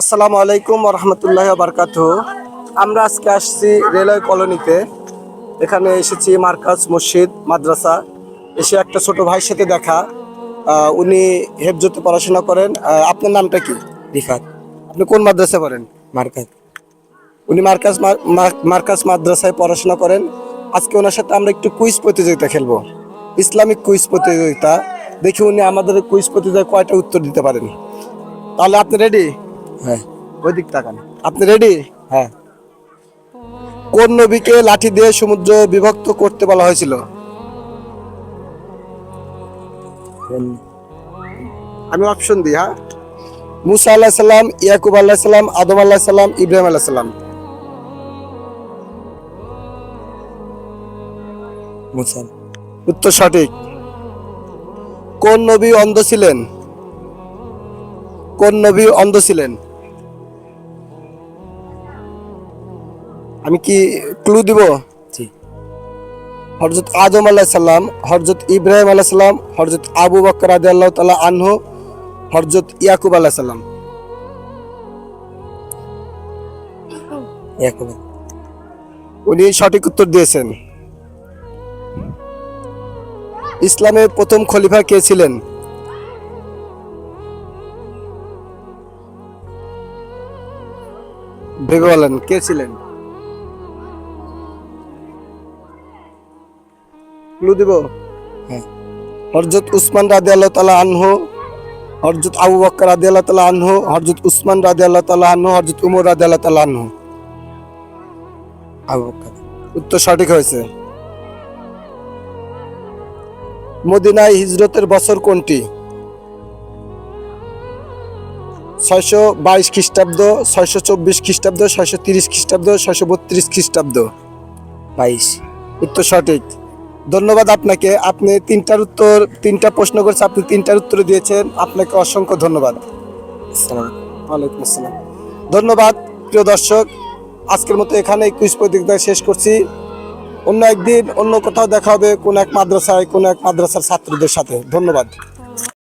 আসসালামু আলাইকুম রহমতুল্লাহ বারকাত আমরা আজকে আসছি রেলওয়ে কলোনিতে। এখানে এসেছি মার্কাজ মসজিদ মাদ্রাসা। এসে একটা ছোট ভাইয়ের সাথে দেখা। উনি হেফজতে পড়াশোনা করেন। আপনার নামটা কি? রিফাত। আপনি কোন মাদ্রাসা পড়েন? মার্কাত উনি মার্কাজ মার্কাজ মাদ্রাসায় পড়াশোনা করেন। আজকে ওনার সাথে আমরা একটু কুইজ প্রতিযোগিতা খেলব। ইসলামিক কুইজ প্রতিযোগিতা। দেখি উনি আমাদের কুইজ প্রতিযোগিতায় কয়টা উত্তর দিতে পারেন। তাহলে আপনি রেডি? হ্যাঁ। ওই দিক তাকান। আপনি রেডি হ্যাঁ। কোন নবীকে লাঠি দিয়ে সমুদ্র বিভক্ত করতে বলা হয়েছিল? আমি অপশন দিই হ্যাঁ। মুসা আল্লাহ সাল্লাম ইয়াকুব আল্লাহ সাল্লাম আদম আল্লাহ সাল্লাম ইব্রাহিম আল্লাহ সাল্লাম উত্তর সঠিক। কোন নবী অন্ধ ছিলেন? কোন নবী অন্ধ ছিলেন? আমি কি ক্লু দিব? জি। হরজত আদম আলাহ সাল্লাম হরজত ইব্রাহিম আলাহ সাল্লাম হরজত আবু বকর আদি আল্লাহ তালা আনহু হরজত ইয়াকুব আলাহ সাল্লাম উনি সঠিক উত্তর দিয়েছেন। ইসলামের প্রথম খলিফা কে ছিলেন? ভেবে বলেন কে ছিলেন? ক্লু দিব? হ্যাঁ। হরজত উসমান রাদি আল্লাহ তালা আনহু, হরজত আবু বকর রাদি আল্লাহ তালা আনহু, হরজত উসমান রাদি আল্লাহ তালা আনহু, হরজত উমর রাদি আল্লাহ তালা আনহু। আবু বকর। উত্তর সঠিক হয়েছে। মদিনায় হিজরতের বছর কোনটি? ছয়শো বাইশ খ্রিস্টাব্দ, ছয়শো চব্বিশ খ্রিস্টাব্দ, ছয়শো তিরিশ খ্রিস্টাব্দ, ছয়শো বত্রিশ খ্রিস্টাব্দ। বাইশ। উত্তর সঠিক। ধন্যবাদ আপনাকে। আপনি তিনটার উত্তর তিনটা প্রশ্ন করছে আপনি তিনটার উত্তর দিয়েছেন। আপনাকে অসংখ্য ধন্যবাদ। আসসালাম ওয়ালাইকুম আসসালাম। ধন্যবাদ প্রিয় দর্শক। আজকের মতো এখানে কুইজ প্রতিযোগিতা শেষ করছি। অন্য একদিন অন্য কোথাও দেখা হবে কোন এক মাদ্রাসায় কোন এক মাদ্রাসার ছাত্রদের সাথে। ধন্যবাদ।